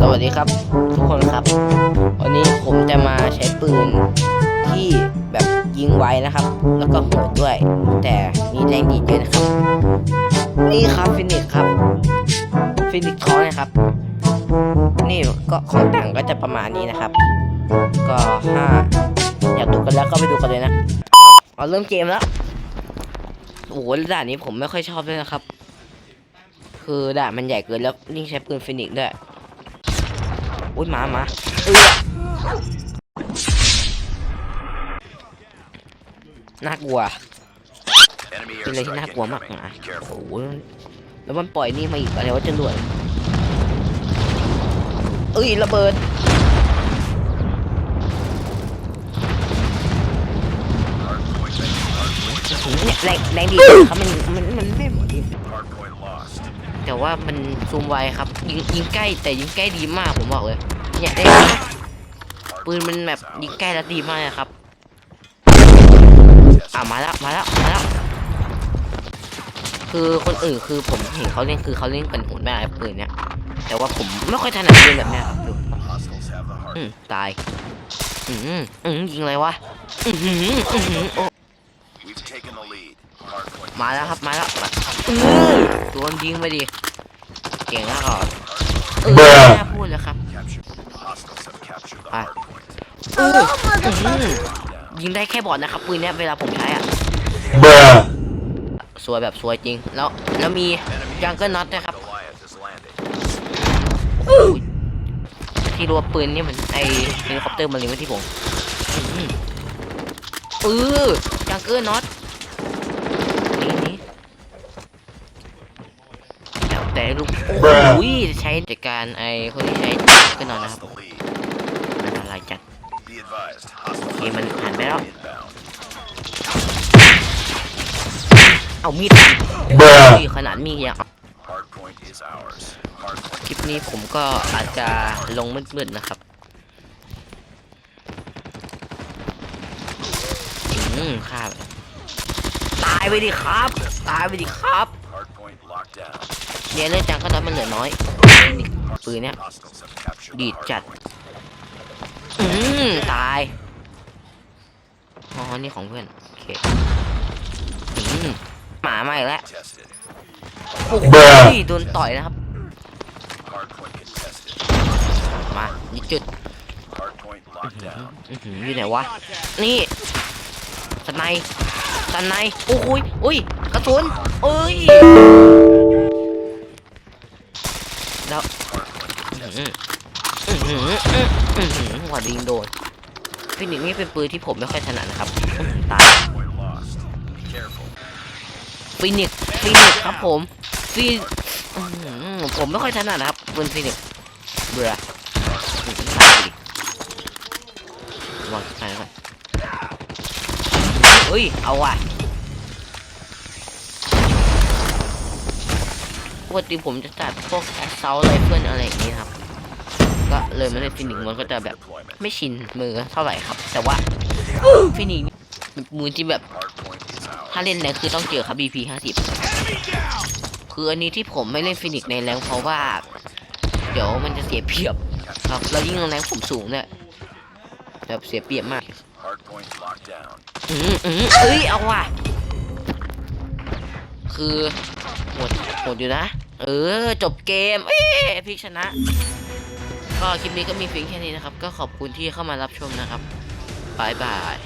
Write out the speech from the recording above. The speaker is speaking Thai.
สวัสดีครับทุกคนครับ วันนี้ผมจะมาใช้ปืนที่แบบยิงไวนะครับ แล้วก็โหดด้วย แต่มีแรงดีด้วยนะครับ นี่ครับฟินิกครับฟินิกท้องนะครับ นี่ก็ของแต่งก็จะประมาณนี้นะครับ ก็ห้าอยากดูกันแล้วก็ไปดูกันเลยนะเอาเริ่มเกมแล้วโอ้โหด่านนี้ผมไม่ค่อยชอบเลยนะครับ คือด่านมันใหญ่เกินแล้วยิ่งใช้ปืนฟินิกด้วย อุ้ยหมาหมาเออน่ากลัวเป็นอะไรที่น่ากลัวมากนะโอ้โหแล้วมันปล่อยนี่มาอีกอะไรว่าจรวดเอ้ยระเบิดเนี่ยแรงแรงดีครับมันมันมันไม่ แต่ว่ามันซูมไวครับยิงยิงใกล้แต่ยิงใกล้ดีมากผมบอกเลยเนี่ยได้ปืนมันแบบยิงใกล้แล้วดีมากนะครับอะมาแล้วมาแล้วมาแล้วคือคนอื่นคือผมเห็นเขาเล่นคือเขาเล่นกันโหดมากไอ้ปืนเนี่ยแต่ว่าผมไม่ค่อยถนัดปืนแบบเนี้ยครับดูอืมตายอืมอืมยิงอะไรวะอือหืออือหือโอ้ We've taken the lead. Hardpoint มาแล้วครับมาแล้วมาเออโดนยิงไปดิเก่งแล้วเหรอเออไม่น่าพูดเลยครับ captured. Hostiles have captured the Ah. hard point. เอออื้อหือยิงได้แค่บอดนะครับปืนเนี้ยเวลาผมใช้อะสวยแบบสวยจริง แล้วแล้วมียังเกิลน็อตนะครับ Goliath is landing. ที่รัวปืนนี่มันไอเฮลิคอปเตอร์มันเล็งไว้ที่ผมอื้อหือ เออยังเกิลน็อตนี่นี่แล้วแต่ลูกโอ้โหใช้จัดการไอคนที่ใช้ยังเกิลน็อตนะครับ Lost the lead. อันตรายจัด Be advised. Hostile โอเคมันหันไปแล้ว inbound. เอามีดฟันขนาดมีดยัง Hardpoint is ours. Hardpoint คลิปนี้ผมก็อาจจะลงมืดๆนะครับ อืมครับตายไปดิครับ ตายไปดิครับ hardpoint locked down. เนี่ยเล่นจังก็ตอนมันเหลือน้อยนี่ปืนเนี้ย Hostiles have captured the Deep chat. hardpoint. อืมตาย อ๋อ นี่ของเพื่อน โอเค อืมหมามาอีกแล้ว Tested. โอ้โหโดนต่อยนะครับ Hardpoint contested. มานี่จุด Hardpoint locked down. อื้อหืออยู่ไหนวะ นี่ สไนป์สไนป์โอ้โหยอุ้ยกระสุนเอ้ยแล้วอื้อหืออื้อหืออื้อหือหัวดิงโดนฟินิกนี่เป็นปืนที่ผมไม่ค่อยถนัดนะครับตายฟินิกฟินิกครับผมฟิผมไม่ค่อยถนัดนะครับปืนฟินิกเบื่ออื้อหือตายไปดิระวังตายแล้วกันเฮ้ย เอาว่ะปกติผมจะจัดพวกแอสเซลไรเฟิลอะไรอย่างนี้ครับ ก็เลยไม่ได้ฟินิกมันก็จะแบบไม่ชินมือเท่าไหร่ครับ แต่ว่าฟินิกมือที่แบบถ้าเล่นแรงคือต้องเจอครับ BP 50 คืออันนี้ที่ผมไม่เล่นฟินิกในแรงเพราะว่า เดี๋ยวมันจะเสียเปรียบ ครับ แล้วยิ่งแรงผมสูงเนี่ยแบบเสียเปรียบมาก Hardpoint locked down. อืมอืมเอ้ยเอาว่ะ คือหมดหมดอยู่นะ เออ จบเกม เอ้ยพลิกชนะ ก็คลิปนี้ก็มีเพียงแค่นี้นะครับ ก็ขอบคุณที่เข้ามารับชมนะครับบายบาย